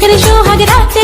মুখের সোহাগ রাখে